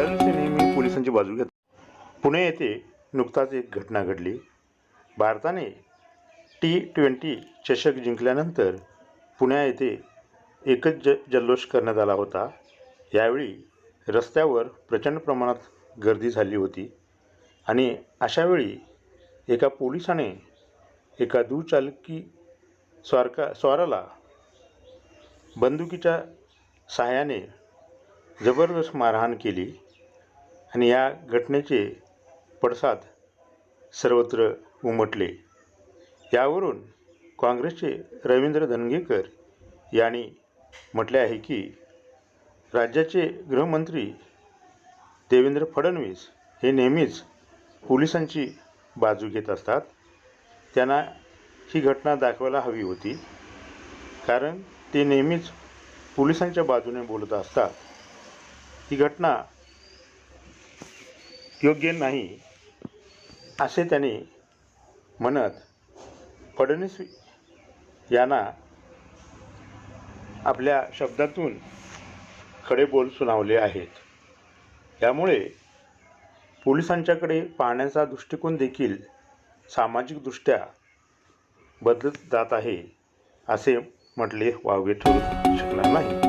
फडणवीस नेहमी पोलिसांची बाजू घेत पुणे येथे नुकताच एक घटना घडली. भारताने टी ट्वेंटी चषक जिंकल्यानंतर पुण्या येथे एकच ज जल्लोष करण्यात आला होता. यावेळी रस्त्यावर प्रचंड प्रमाणात गर्दी झाली होती आणि अशावेळी एका पोलिसाने एका दुचालकी स्वारका स्वाराला बंदुकीच्या सहाय्याने जबरदस्त मारहाण केली. आणि या घटनेचे पडसाद सर्वत्र उमटले. यावरून काँग्रेसचे रवींद्र धनगेकर यांनी म्हटले आहे की राज्याचे गृहमंत्री देवेंद्र फडणवीस हे नेहमीच पोलिसांची बाजू घेत असतात. त्यांना ही घटना दाखवायला हवी होती कारण ते नेहमीच पोलिसांच्या बाजूने बोलत असतात. ही घटना योग्य नाही असे त्याने म्हणत फडणवीस यांना आपल्या शब्दातून खडे बोल सुनावले आहेत. त्यामुळे पोलिसांच्याकडे पाहण्याचा दृष्टिकोन देखील सामाजिकदृष्ट्या बदलत जात आहे असे म्हटले वावगे ठरू शकणार नाही.